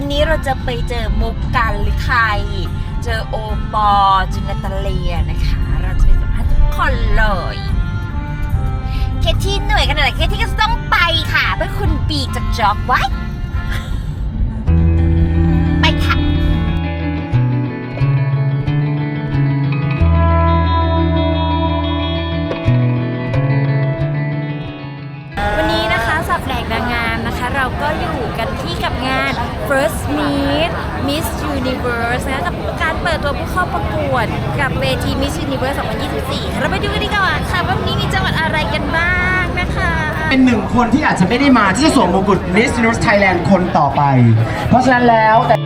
วันนี้เราจะไปเจอมุกกันหรือใครเจอโอปอล์เจอนตาเลียนะคะ เราจะไปสัมภาษณ์ทุกคนเลย เคที่หน่วยกันหน่อยเคที่ก็ต้องไปค่ะ เพื่อคุณปีจากจ็อกไว้ อยู่กันที่กับงาน First Meet Miss Universe นะกับการเปิดตัวผู้เข้าประกวดกับเวที Miss Universe 2024ค่ะเราไปดูกันดีกว่าค่ะว่าวันนี้มีจังหวัดอะไรกันบ้างนะคะ เป็นหนึ่งคนที่อาจจะไม่ได้มาที่จะสวมมงกุฎ Miss Universe Thailand คนต่อไป เพราะฉะนั้นแล้วแต่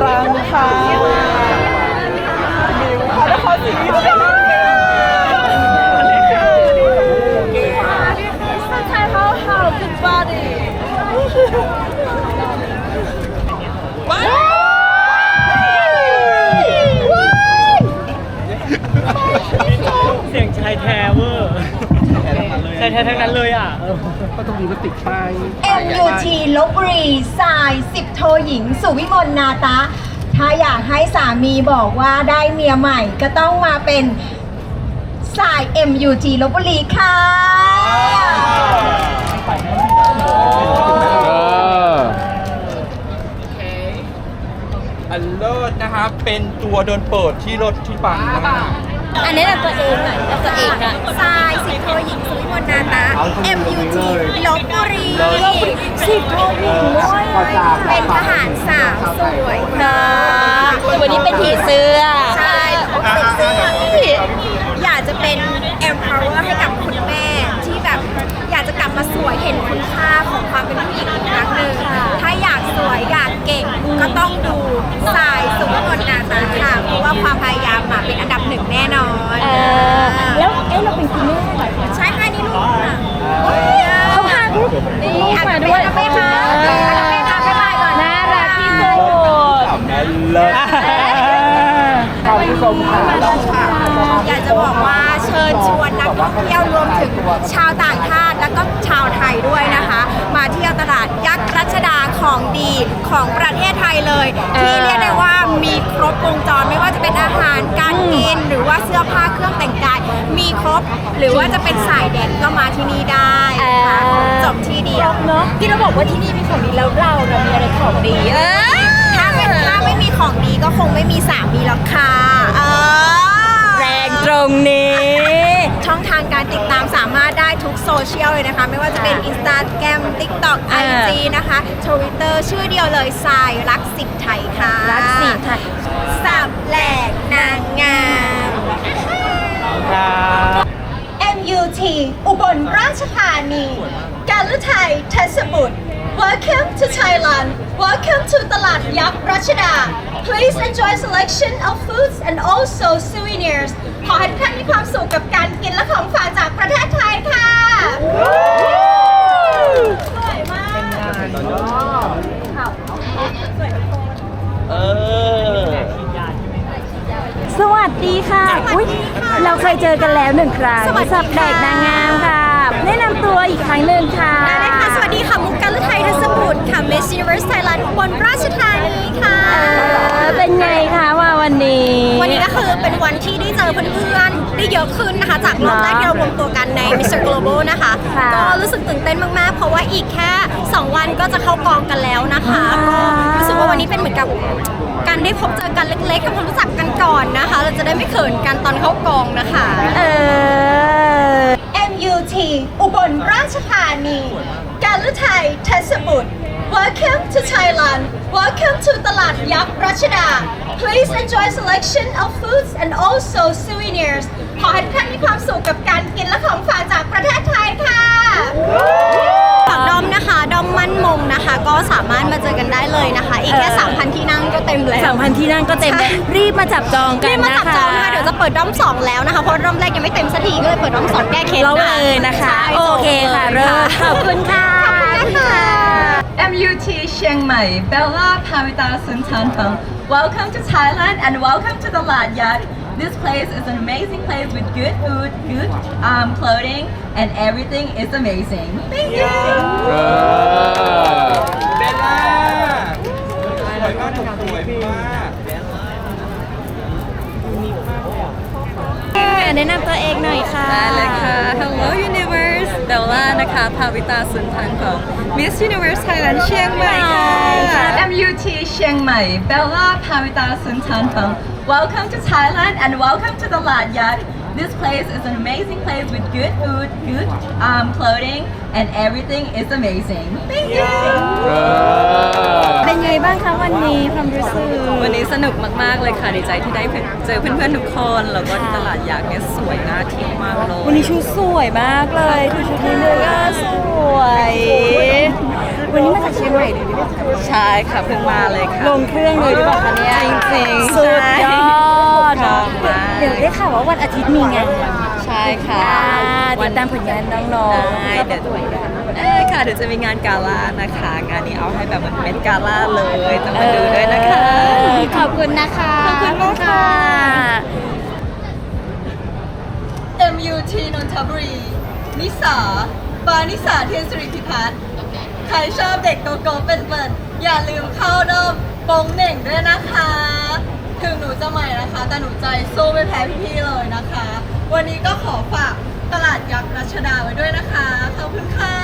จันรังค่ะมิวค่ะนครศรีธรรมราช เสียงชายแท้เวอร์ชาย แท้ทั้งนั้นเลยอะก็ต้องมีมาติดป้าย MUT ลบบุรีสายสิบโทหญิง สุวิมลนาตะ ถ้าอยากให้สามีบอกว่าได้เมียใหม่ก็ต้องมาเป็นสาย MUT ลบบุรีค่ะอันเลิศนะครับเป็นตัวโดนเปิดที่รถที่ปังมาก อันนี้แหละตัวเองหน่อยเอาตัวเองอะทรายสิบโทหญิงสุวิมลนาตา MUT ลบบุรีสิบโทหญิงด้วยเป็นทหารสาวสวยค่ะวันนี้เป็นผีเสื้อใช่อยากจะเป็น empower ให้กับคุณแม่ที่แบบอยากจะกลับมาสวยเห็นคุณค่าของความเป็นผู้หญิงอีกครั้งหนึ่งถ้าอยากส วยอยากเก่งก็ต้องดูสายสุวิมลนาตาค่ะเพราะว่าความพยายามอะเป็นอันดับหนึ่งแน่นอนแล้วเอ๊ะเราเป็นคุณแม่เหรอใช่ค่ะนี่ลูกค่ะเขาพาลูกนี่อาจจะเป็นแม่ค่ะแม่ค่ะบ๊ายบายก่อนน่ารักที่สุดๆอันเลิศค่ะผู้ชมค่ะอยากจะบอกว่าเชิญชวนนักท่องเที่ยวรวมถึงชาวต่างชาติและก็ชาวไทยด้วย ของดีของประเทศไทยเลย ที่เรียกได้ว่ามีครบวงจรไม่ว่าจะเป็นอาหารการกินหรือว่าเสื้อผ้าเครื่องแต่งกาย มีครบ หรือว่าจะเป็นสายแดนก็มาที่นี่ได้ค่ะจบที่เดียวเนาะที่เราบอกว่าที่นี่มีของดีแล้วเราเรามีอะไรของดีเออถ้าเป็นถ้าไม่มีของดีก็คงไม่มีสามีหรอกค่ะเออแรง ตรงนี้ชช่องทางการติดตามสามารถได้ทุกโซเชียลเลยนะคะ ไม่ว่าจะเป็น Instagram TikTok อ่า IG นะคะ Twitter ชื่อเดียวเลยทรายรักสิทธิ์ไทยค่ะรักสิทธิ์ไทย สับแหลกนางงาม MUT อุบลราชธานี การลุไทยเทศบุตร Welcome to Thailand Welcome to ตลาดยักษ์รัชดา Please enjoy selection of foods and also souvenirs ขอให้ทุกท่านมีความสุขกับการกินและของฝากจากประเทศไทยค่ะสวยมากเออ สวัสดีค่ะ อุ๊ย เราเคยเจอกันแล้วหนึ่งครั้งสวัสดีค่ะ สับแดกนางงามค่ะ แนะนำตัวอีกครั้งหนึ่งค่ะได้เลยค่ะ สวัสดีค่ะ มุกการุไทยทัศบุตรค่ะ Miss Universe Thailand อุบลราชธานีค่ะ เออเป็นไงคะว่าวันนี้วันนี้ก็ คือเป็นวันที่ได้เจอเพื่อนๆได้เยอะขึ้นนะคะ จากรอบแรกที่เรารวมตัวกันใน Mr. Global นะคะ ค่ะ ก็รู้สึกตื่นเต้นมากๆ เพราะว่าอีกแค่ 2 วันก็จะเข้ากองกันแล้วนะคะว้าวก็รู้สึกว่าวันนี้เป็นเหมือนกับการได้พบเจอกันเล็กๆกับความรู้จักกันก่อนนะคะ เราจะได้ไม่เขินกันตอนเข้ากองนะคะ เออ MUT อุบลราชธานีการลุไทยเทศบุตร Welcome to Thailand Welcome to ตลาดยักษ์รัชดา Please enjoy selection of foods and also souvenirs ขอให้ทุกท่านมีความสุขกับการกินและของฝากจากประเทศไทยค่ะฝากดอมนะคะ ดอมมั่นมงนะคะ ก็สามารถมาเจอกันได้เลยนะคะ อีกแค่เออ3,000 ที่นั่งก็เต็มแล้ว สามพันที่นั่งก็เต็มแล้วใช่รีบมาจับจองกันรีบมาจับจองนะคะเดี๋ยวจะเปิดด้อมสองแล้วนะคะ เพราะด้อมแรกยังไม่เต็มสักทีก็เลยเปิดด้อมสองแก้เคล็ดเรานะเลยนะคะ ใช่โอเคค่ะ เริ่มขอบคุณค่ะ ขอบคุณนะคะ MUT เชียงใหม่ Bella Pavita Suntanpang Welcome to Thailand and welcome to the Lat Yak This place is an amazing place with good food, good um, clothing, and everything is amazing. Thank you. เบลล่าสวยมากสวยมาก แนะนำตัวเองหน่อยค่ะ ได้เลยค่ะ Hello Universe เบลล่า นะคะภาวิตาสุนทันของ Miss Universe Thailand เชียงใหม่ค่ะ MUT เชียงใหม่ Bella ภาวิตาสุนทันของ Welcome to Thailand and welcome to the Lat Yak This place is an amazing place with good food, good um, clothing, and everything is amazing. Thank you. เป็นไงบ้างคะวันนี้ความรู้สึกวันนี้สนุกมาก ๆ เลยค่ะดีใจที่ได้เจอเพื่อนๆทุกคน แล้วก็ที่ตลาดยักษ์เนี่ยสวยน่าเที่ยวมากเลยวันนี้ชุดสวยมากเลยคือชุดนี้เลยก็สวย วันนี้มาจากเชียงใหม่เลยหรือเปล่าใช่ค่ะเพิ่งมาเลยค่ะลงเครื่องเลยหรือเปล่าคะเนี่ยจริงๆสุดยอด ชอบมากเดี๋ยวได้ข่าวว่าวันอาทิตย์มีงานใช่ค่ะติดตามผลงานน้องๆได้เดี๋ยวเอ้ยค่ะเดี๋ยวจะมีงานกาล่านะคะ งานนี้เอาให้แบบมันเป็นกาล่าเลยต้องมาดูด้วยนะคะเออขอบคุณนะคะขอบคุณมากค่ะค่ะ MUT นนทบุรีนิสาปานิสาเทียนสิริพิพัฒน์ใครชอบเด็กโกโก้เป็นเปิดอย่าลืมเข้าดอมปงเหน่งด้วยนะคะ ถึงหนูจะใหม่นะคะ แต่หนูใจสู้ไม่แพ้พี่ๆเลยนะคะ วันนี้ก็ขอฝากตลาดยักษ์รัชดาไว้ด้วยนะคะ ขอบคุณค่ะ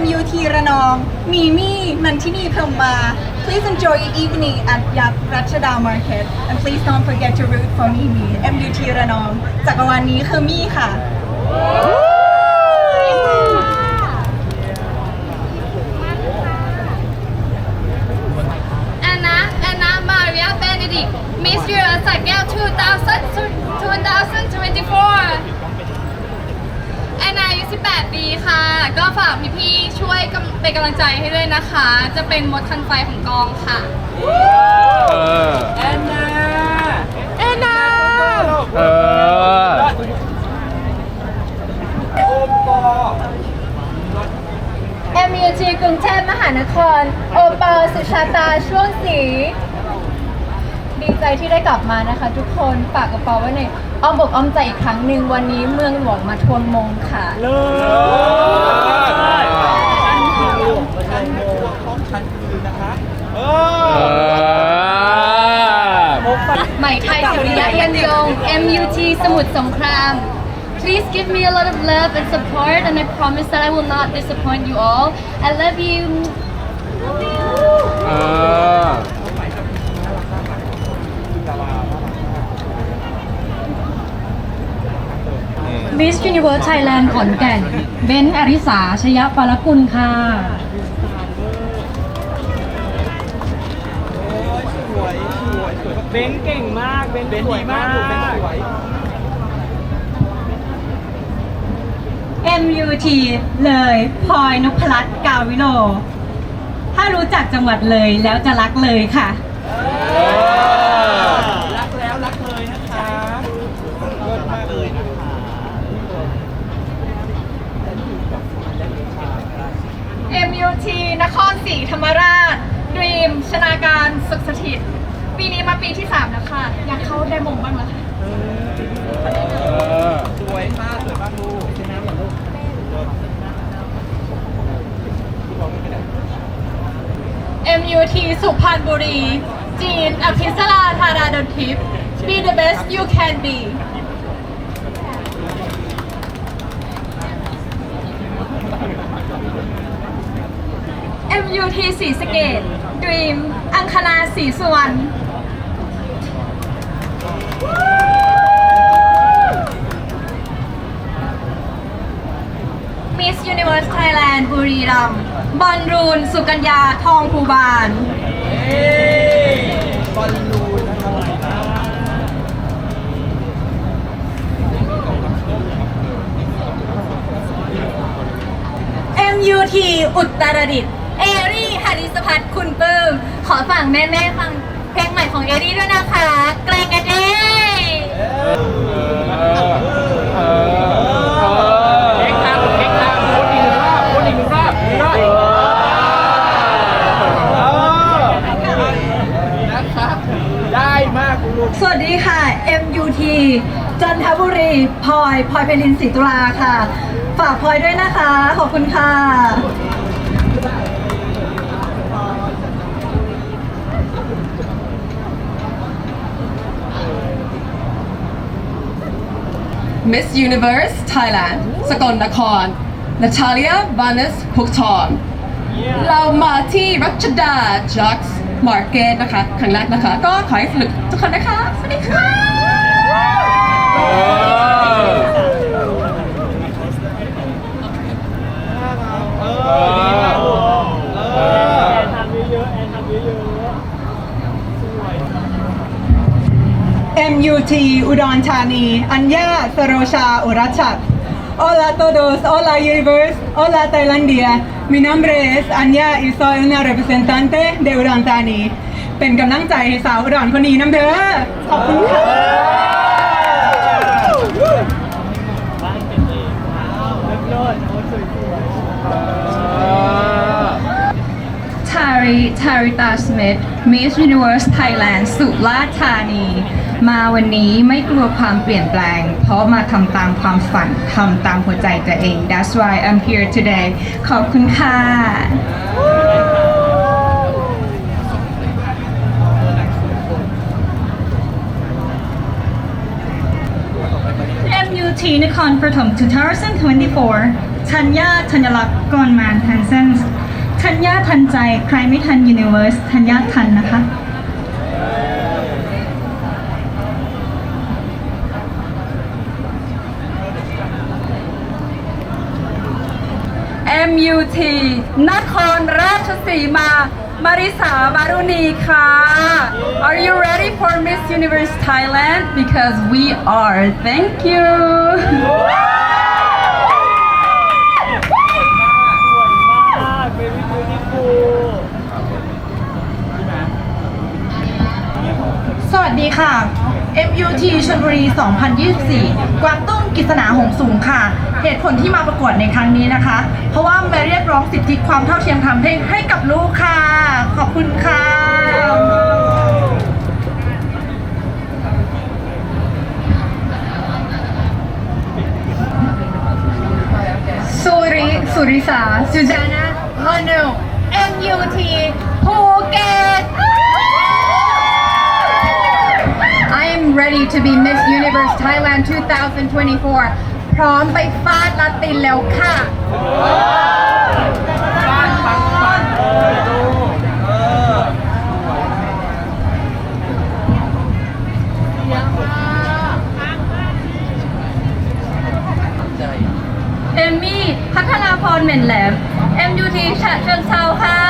MUT ระนอง มีมี่นันทินีพรหมมา Please enjoy your evening at Yak Rachada Market and please don't forget to root for Mimi MUT ระนองจักรวาลนี้คือมี่ค่ะ Miss Universe แก้ว2000 2024แอนนาอายุ 18 ปีค่ะ ก็ฝากพี่ๆช่วยกำเป็นกำลังใจให้ด้วยนะคะ จะเป็นมดคันไฟของกองค่ะแอนนา แอนนา เออ โอปอ MUT กรุงเทพมหานคร โอปอลสุชาตาช่วงสี ดีใจที่ได้กลับมานะคะ ทุกคนฝากกระเป๋าไว้ในอ้อมอกอ้อมใจอีกครั้งหนึ่งวันนี้เมืองหลวงมาทวนมงค่ะเลิศเออใหม่ไทยสุริยะยันยง MUT สมุทรสงคราม Please give me a lot of love and support and I promise that I will not disappoint you all I love you เออ มิส s u นิเวิร์สไทยแลนด์ขอนแก่น เบนซ์อริสาชยปารกุลค่ะเบนเก่งมาก เบนสวยมากเบนสวย MUT เลยพลอยนพรัตน์กาวิโล ถ้ารู้จักจังหวัดเลยแล้วจะรักเลยค่ะ รักแล้วรักเลยนะคะเลิศมากเลยนะคะ MUT นครศรีธรรมราช Dream ชนาการสุขสถิต ปีนี้มาปีที่ 3 แล้วค่ะ อยากเข้าได้มงบ้างแล้วค่ะสวยมากสวยมากลูกชนะเหรอลูก MUT สุพรรณบุรี จีนอภิสราธาราดนทิพย์ Be the best you can be MUT ศรีสเกตด Dream อังคณาศรีสุวรรณ Miss Universe Thailand บุรีรัมย์บอลรูน สุกัญญา ทองภูบาลบอลลูนนะคะ MUT อุตรดิตถ์ เอรี่หริสพัฒน์คุณปลื้มขอฝากแม่แม่ฟังเพลงใหม่ของเอรี่ด้วยนะคะ แกล้งกันเด้เอ็กซ์ครับเอ็กซ์ครับพูดอีกหนึ่งรอบพูดอีกหนึ่งรอบอีกรอบนะครับ ได้มากคุณลูกสวัสดีค่ะ MUT จันทบุรีพลอยพลอยเพลินศรีตุลาค่ะ ฝากพลอยด้วยนะคะ ขอบคุณค่ะ Miss Universe Thailand สกลนครนาตาเลียวานิสพุกทองเรามาที่รัชดาจ็อกส์มาร์เก็ตนะคะ ครั้งแรกนะคะ ก็ขอให้สนุกทุกคนนะคะ สวัสดีค่ะทำเยอะๆแอนทำเยอะ MUT อุดรธานีอัญญาสโรชาอุรัชชัด Hola todos, hola universe, hola Tailandia. Mi nombre es Anya y soy una representante de Udon Thani. เป็นกำลังใจให้สาวอุดรคนนี้น้ำเด้อ ขอบคุณค่ะบ้านเป็นเองว้าวเลิศเลิศโอ้สวยๆทาริทาริตาสมิธ Miss Universe Thailand สุราษฎร์ธานี มาวันนี้ไม่กลัวความเปลี่ยนแปลง เพราะมาทำตามความฝันทำตามหัวใจตัวเอง That's why I'm here today ขอบคุณค่ะ MUT นครปฐม2024ธัญญาธัญลักษณ์กรมานแฮนเซนส์ธัญญาทันใจ ใครไม่ทัน Universe ธัญญาทันนะคะ MUT นครราชสีมามาริสาบารุณีค่ะ Are you ready for Miss Universe Thailand because we are thank you สวัสดีค่ะ MUT ชลบุรี 2024 กวางตุ้งกิษณาหงสูงค่ะ เหตุผลที่มาประกวดในครั้งนี้นะคะ เพราะว่ามาเรียกร้องสิทธิความเท่าเทียมทางเพศให้กับลูกค่ะ ขอบคุณค่ะ สุริสุริสาสุจานะมโน MUT ภูเก็ต I am ready to be Miss Universe Thailand 2024 พร้อมไปฟาดลาตินแล้วค่ะฟาดปังปังเออดูเออเยังมากเอมมี่ พัฒนาพรเหม็นแหลม MUT ฉะเชิงเซาค่ะ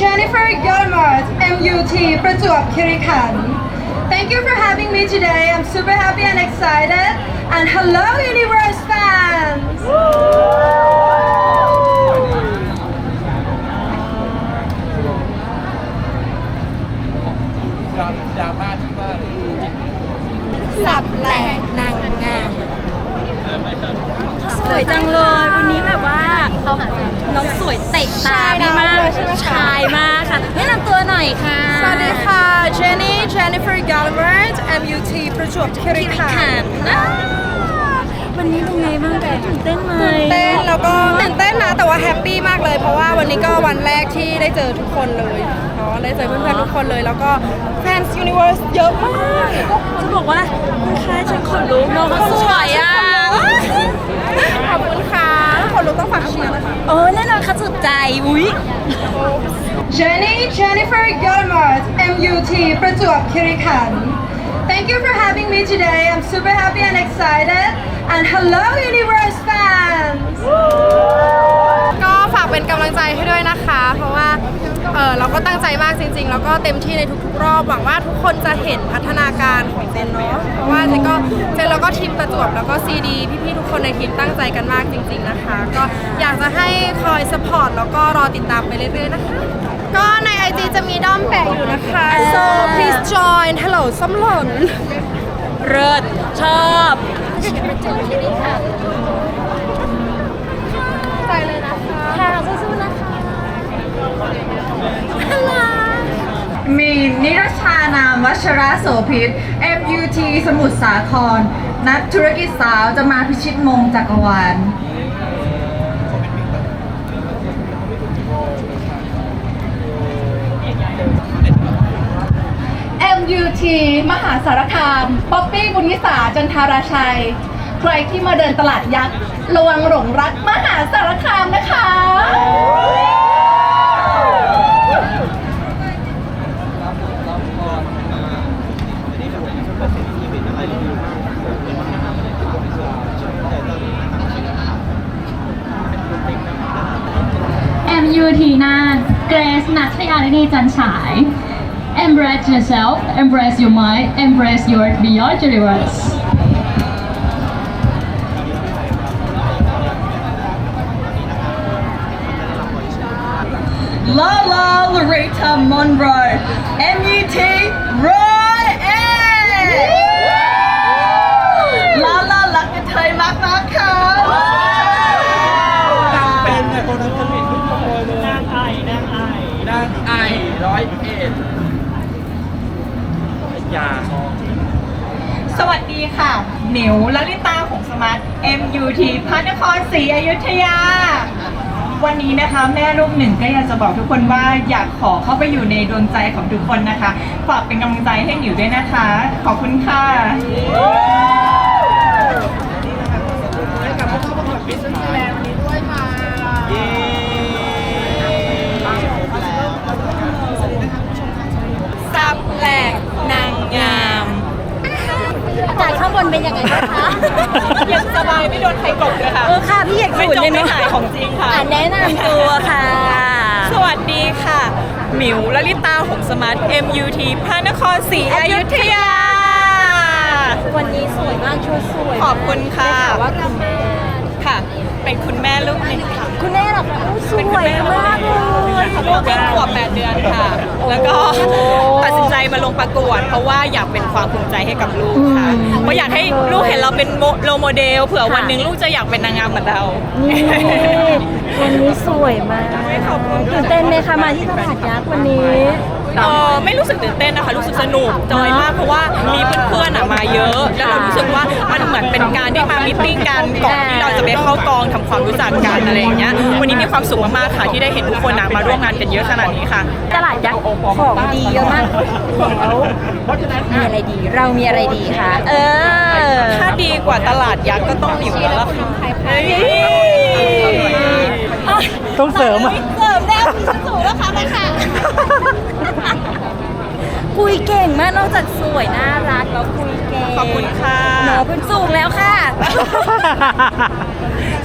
Jennifer Yodamart MUT ประจวบคีรีขันธ์ Thank you for having me today. I'm super happy and excited. And hello, Universe fans! สับแหลกนางงามสวยจังเลยวันนี้แบบว่า น้องสวยเตะตาพี่มากชายมากค่ะแนะนำตัวหน่อยค่ะ สวัสดีค่ะ Jenny Jennifer Gallimard MUT ประจวบคีรีขันค่ะธ์อ่าวันนี้เป็นไงบ้างแกตื่นเต้นไหมเต้นแล้วก็ตื่นเต้นนะแต่ว่าแฮปปี้มากเลย เพราะว่าวันนี้ก็วันแรกที่ได้เจอทุกคนเลยเนาะได้เจอเพื่อนๆทุกคนเลย แล้วก็แฟน Universe เยอะมากจะบอกว่าคุณคะฉันขนลุกน้องเขาสวยอะขอบคุณค่ะ คนรู้ต้องฝากเชียร์นะคะโอ้แน่นอนค่ะสุดใจอุ้ย Jenny Jennifer Gallimard MUT ประจวบคีรีขันธ์ Thank you for having me today. I'm super happy and excited. And hello Universe fans ก็ฝากเป็นกำลังใจให้ด้วยนะคะ เพราะว่า เออเราก็ตั้งใจมากจริง ๆ แล้วก็เต็มที่ในทุกๆรอบหวังว่าทุกคนจะเห็นพัฒนาการของเจนเนาะเพราะว่าเจนก็เจนแล้วก็ทีมประจวบแล้วก็ซีดีพี่ๆทุกคนในทีมตั้งใจกันมากจริง ๆนะคะ ก็อยากจะให้คอยสปอร์ตแล้วก็รอติดตามไปเรื่อยๆนะคะก็ใน IG จะมีด้อมแปะอยู่นะคะ so please join hello ซ้ำหล่นเลิศชอบใจเลยนะคะ ค่ะสู้ๆนะคะ มีนิรชานามวัชระโสภิต MUT สมุทรสาคร นักธุรกิจสาวจะมาพิชิตมงจักรวาล MUT มหาสารคาม ป๊อปปี้บุญยิสาจันทาราชัย ใครที่มาเดินตลาดยักษ์ ระวังหลงรักมหาสารคามนะคะ MUT น่านเกรซนัทยาลินีจันฉาย Embrace yourself embrace your mind embrace your beyond universe Lala Loretta Monroe, MUT Roy A. Lala รักกระเทยมากมากๆค่ะ เป็นเนี่ยคนนั้นคนเห็นทุกคนเลยนางไอนางไอนางไอร้อยเอ็ด ยา สวัสดีค่ะ หนิวลลิตาของสมาร์ท MUT พระนครศรีอยุธยา วันนี้นะคะแม่ลูกหนึ่งก็อยากจะบอกทุกคนว่าอยากขอเข้าไปอยู่ในดวงใจของทุกคนนะคะ ฝากเป็นกำลังใจให้หนิวด้วยนะคะ ขอบคุณค่ะ ไงบ้างคะยังสบายไม่โดนใครกดเลยค่ะเออค่ะพี่อยากไม่ฝุ่นจมเลยไม่เนาะหายของจริงค่ะ อะแนะนำตัวค่ะ สวัสดีค่ะ หมิวลลิตาหงสมาร์ท MUT พระนครศรีอยุธยา วันนี้สวยมากชุดสวยขอบคุณค่ะ ได้ข่าวว่าคุณแม่ค่ะ เป็นคุณแม่ลูกหนึ่งค่ะ คุณแม่เหรอคะอุ๊ยสเป็นคุวณยแม่มากเลย ลูกเพิ่งขวบ8เดือนค่ะ แล้วก็ตัดสินใจ มาลงประกวด เพราะว่าอยากเป็นความภูมิใจให้กับลูกค่ะเพราะอยากให้ลูกเห็นเราเป็นโรโมเดล เผื่อวันหนึ่งลูกจะอยากเป็นนางงามเหมือนเรานี่วันนี้สวยมากขอบคุณตื่นเต้นไหมคะมาที่ตลาดยักษ์วันนี้ เออไม่รู้สึกตื่นเต้นนะคะรู้สึกสนุกจอยมากเพราะว่ามีเพื่อนๆอะมาเยอะ แล้วเรารู้สึกว่ามันเหมือนเป็นการได้มามิทติ้งกันก่อนที่เราจะไปเข้ากองทำความรู้จักกันอะไรอย่างเงี้ยวันนี้มีความสุขมากๆค่ะที่ได้เห็นทุกคนนะมาร่วมงานกันเยอะขนาดนี้ค่ะ ตลาดยักษ์ของดีเยอะมากแล้วมีอะไรดี เรามีอะไรดีคะเออ ถ้าดีกว่าตลาดยักษ์ก็ต้องอยู่แล้วล่ะค่ะเฮ้ย ต้องเสริมอะ เสริมแล้วมีชั้นสูงแล้วค่ะนะคะคุยเก่งมากนอกจากสวยน่ารักแล้วคุยเก่งขอบคุณค่ะหนอเป็นสูงแล้วค่ะ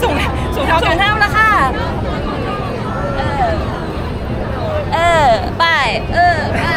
สูงสูงเท่าสูกันงเท่าแล้วค่ะ เออ เออ ไป เออ ไป